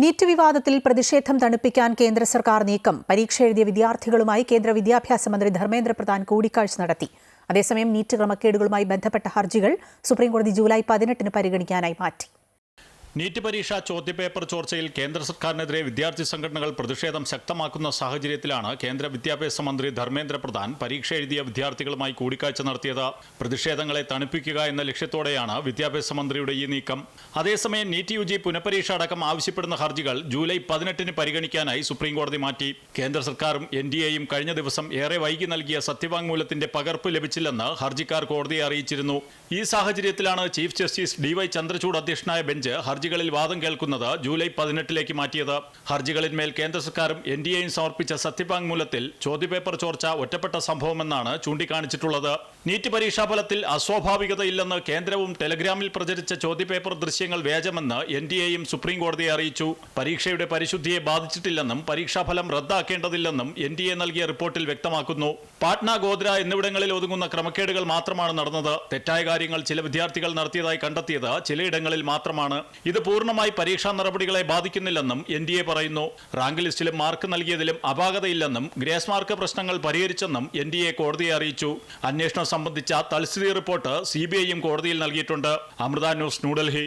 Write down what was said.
NEET വിവാദത്തിൽ പ്രതിഷേധം തണുപ്പിക്കാൻ കേന്ദ്ര സർക്കാർ നീക്കം. പരീക്ഷ എഴുതിയ വിദ്യാർത്ഥികളുമായി കേന്ദ്ര വിദ്യാഭ്യാസ മന്ത്രി ധർമ്മേന്ദ്ര പ്രധാൻ കൂടിക്കാഴ്ച നടത്തി. അതേസമയം നീറ്റ് ക്രമക്കേടുകളുമായി ബന്ധപ്പെട്ട ഹർജികൾ സുപ്രീംകോടതി ജൂലൈ പതിനെട്ടിന് പരിഗണിക്കാനായി മാറ്റി. നീറ്റ് പരീക്ഷ ചോദ്യപേപ്പർ ചോർച്ചയിൽ കേന്ദ്ര സർക്കാരിനെതിരെ വിദ്യാർത്ഥി സംഘടനകൾ പ്രതിഷേധം ശക്തമാക്കുന്ന സാഹചര്യത്തിലാണ് കേന്ദ്ര വിദ്യാഭ്യാസ മന്ത്രി ധർമ്മേന്ദ്ര പ്രധാൻ പരീക്ഷ എഴുതിയ വിദ്യാർത്ഥികളുമായി കൂടിക്കാഴ്ച നടത്തിയത്. പ്രതിഷേധങ്ങളെ തണുപ്പിക്കുക എന്ന ലക്ഷ്യത്തോടെയാണ് വിദ്യാഭ്യാസ മന്ത്രിയുടെ ഈ നീക്കം. അതേസമയം നീറ്റ് യു ജി പുനഃപരീക്ഷ അടക്കം ആവശ്യപ്പെടുന്ന ഹർജികൾ ജൂലൈ പതിനെട്ടിന് പരിഗണിക്കാനായി സുപ്രീംകോടതി മാറ്റി. കേന്ദ്ര സർക്കാരും എൻ ഡി എയും കഴിഞ്ഞ ദിവസം ഏറെ വൈകി നൽകിയ സത്യവാങ്മൂലത്തിന്റെ പകർപ്പ് ലഭിച്ചില്ലെന്ന് ഹർജിക്കാർ കോടതിയെ അറിയിച്ചിരുന്നു. ഈ സാഹചര്യത്തിലാണ് chief justice D Y Chandrachud അധ്യക്ഷനായ ബെഞ്ച് ഹർജികളിൽ വാദം കേൾക്കുന്നത് ജൂലൈ പതിനെട്ടിലേക്ക് മാറ്റിയത്. ഹർജികളിന്മേൽ കേന്ദ്ര സർക്കാരും എൻ ഡി എയും സമർപ്പിച്ച സത്യവാങ്മൂലത്തിൽ ചോദ്യപേപ്പർ ചോർച്ച ഒറ്റപ്പെട്ട സംഭവമെന്നാണ് ചൂണ്ടിക്കാണിച്ചിട്ടുള്ളത്. നീറ്റ് പരീക്ഷാഫലത്തിൽ അസ്വാഭാവികതയില്ലെന്ന് കേന്ദ്രവും ടെലഗ്രാമിൽ പ്രചരിച്ച ചോദ്യപേപ്പർ ദൃശ്യങ്ങൾ വ്യാജമെന്ന് എൻ ഡി എയും സുപ്രീം കോടതിയെ അറിയിച്ചു. പരീക്ഷയുടെ പരിശുദ്ധിയെ ബാധിച്ചിട്ടില്ലെന്നും പരീക്ഷാഫലം റദ്ദാക്കേണ്ടതില്ലെന്നും എൻ ഡി എ നൽകിയ റിപ്പോർട്ടിൽ വ്യക്തമാക്കുന്നു. പാട്ന ഗോദ്ര എന്നിവിടങ്ങളിൽ ഒതുങ്ങുന്ന ക്രമക്കേടുകൾ മാത്രമാണ് നടന്നത്. തെറ്റായ കാര്യങ്ങൾ ചില വിദ്യാർത്ഥികൾ നടത്തിയതായി കണ്ടെത്തിയത് ചിലയിടങ്ങളിൽ മാത്രമാണ്. ഇത് പൂർണമായി പരീക്ഷാ നടപടികളെ ബാധിക്കുന്നില്ലെന്നും എൻ ഡി എ പറയുന്നു. റാങ്ക് ലിസ്റ്റിലും മാർക്ക് നൽകിയതിലും അപാകതയില്ലെന്നും ഗ്രേസ് മാർക്ക് പ്രശ്നങ്ങൾ പരിഹരിച്ചെന്നും എൻ ഡി എ കോടതിയെ അറിയിച്ചു. അന്വേഷണം സംബന്ധിച്ച തൽസ്ഥിതി റിപ്പോർട്ട് സി കോടതിയിൽ നൽകിയിട്ടുണ്ട്. അമൃത ന്യൂസ് ന്യൂഡൽഹി.